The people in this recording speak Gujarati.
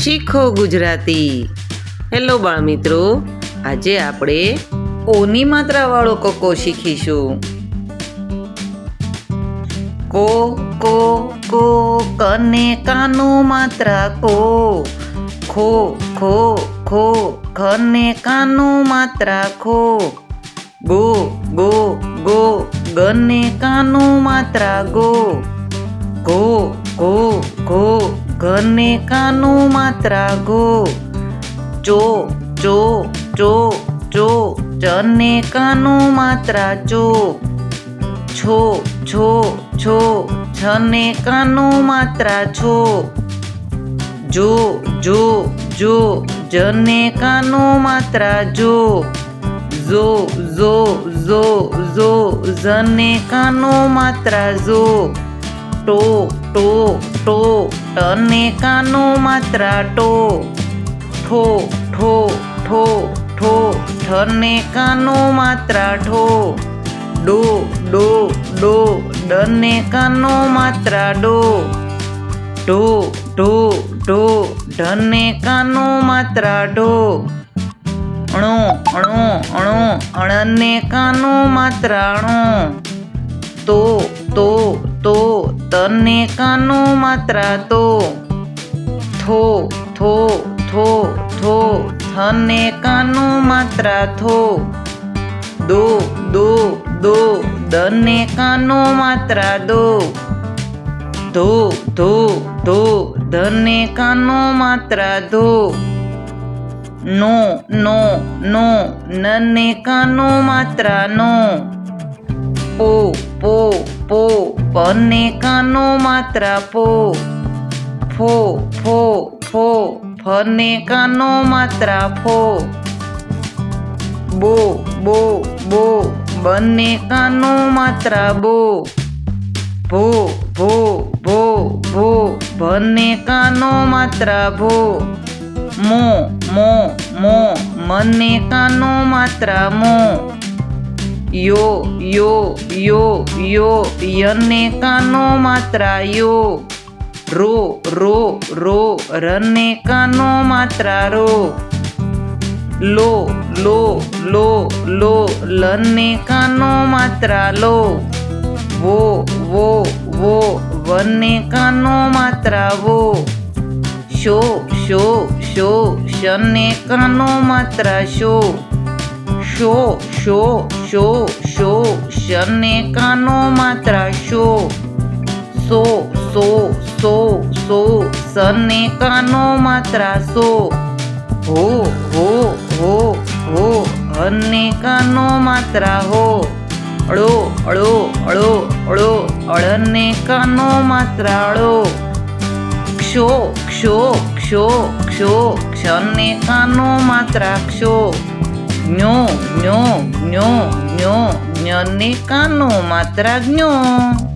શીખો ગુજરાતી. હેલો બાળ મિત્રો આજે આપણે ઓની માત્રાવાળો કોકો શીખીશું. કો કો કો કને કાનો માત્રા કો. ખો ખો ખો ખને કાનો માત્રા ખો. ગો ગો ગો, ગને કાનો માત્રા ગો. ઘને કાનો માત્રા ગો ચો ચો ચો ચો ચને કાનો માત્રા ચો છો છો છો છને કાનો માત્રા છો જો જો જો જને કાનો માત્રા જો ઝો ઝો ઝો ઝો ઝને કાનો માત્રા ઝો ટો ટો ટો ટને કાનો માત્રા ટો ઠો ઠો ઠો ઠો ઠને કાનો માત્રા ઠો ડો ડો ડો ડને કાનો માત્રા ડો ઢો ઢો ઢો ઢને કાનો માત્રા ઢો અણો અણો અણો અણને કાનો માત્રા અણો તો તો તો તને કાનો માત્રા તો? થો થો થો થો, થને કાનો માત્રા થો? દો દો દો, દને કાનો માત્રા દો? ધો ધો ધો, ધને કાનો માત્રા ધો? નો નો નો, નને કાનો માત્રા નો? પો પને કાનો માત્રા પો. ફો ફો ફો, ફને કાનો માત્રા ફો. બો બો બો, બંને કાનો માત્રા બો. ભો ભો ભો ભો ભને કાનો માત્રા ભો. મો મો મો, મને કાનો માત્રા મો. યો યો યો યો યને કાનો માત્રા યો રો રો રો રને કાનો માત્રા રો લો લો લો લો લને કાનો માત્રા લો વો વો વો વને કાનો માત્રા વો શો શો શો શને કાનો માત્રા શો શો શો શો શો શને કાનો માત્રા શો. સો સો સો સો સને કાનો માત્રા સો હો હો હો હો હને કાનો માત્રા હો. અળો અળો અળો અળો અળને કાનો માત્રા અળો ક્ષો ક્ષો ક્ષો ક્ષો ક્ષને કાનો માત્રા ક્ષો. ño, ño, ño, ño, ño, ño, ño, ño, ño, ño,